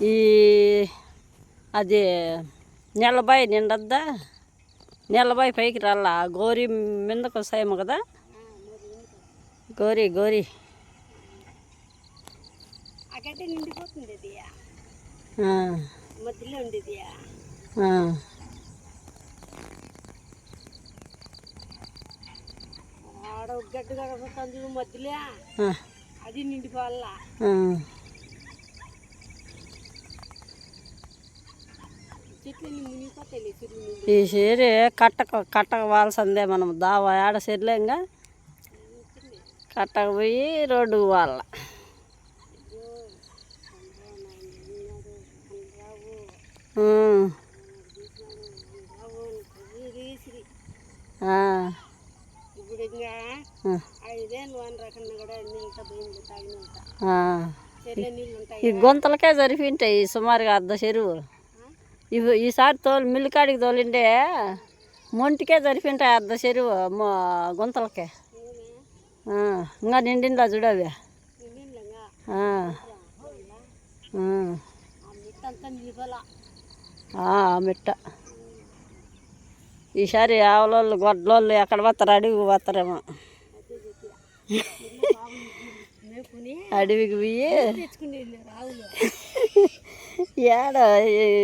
ఈ అది నెలబాయి నిండద్దా నెలబాయి పైకి రాలా గోరి మీదకు వస్తాయేమో కదా? గోరి గోరి. గడ్డ కడపడుతుంది మధ్యలో అది నిండిపోవాలా? ఈ చీరే కట్టక కట్టకపోవాల్సిందే మనం దావా ఆడ చెర్లేంగా కట్టకపోయి రోడ్డు వాళ్ళ ఈ గుంతలకే జరిపింటాయి సుమారుగా అర్ధ చెరువు. ఇవి ఈసారి తోలు మిల్లు కాడికి తోలిండే మొంటికే సరిపోయింటాయి అర్ధ చెరువు మొ- గుంతలకే. ఇంకా నిండిందా చూడవి ఆ, మిట్ట. ఈసారి ఆవలోళ్ళు గొడ్లోళ్ళు ఎక్కడ పోతారు అడవికి పోతారేమో. అడవికి పోయి ఏడ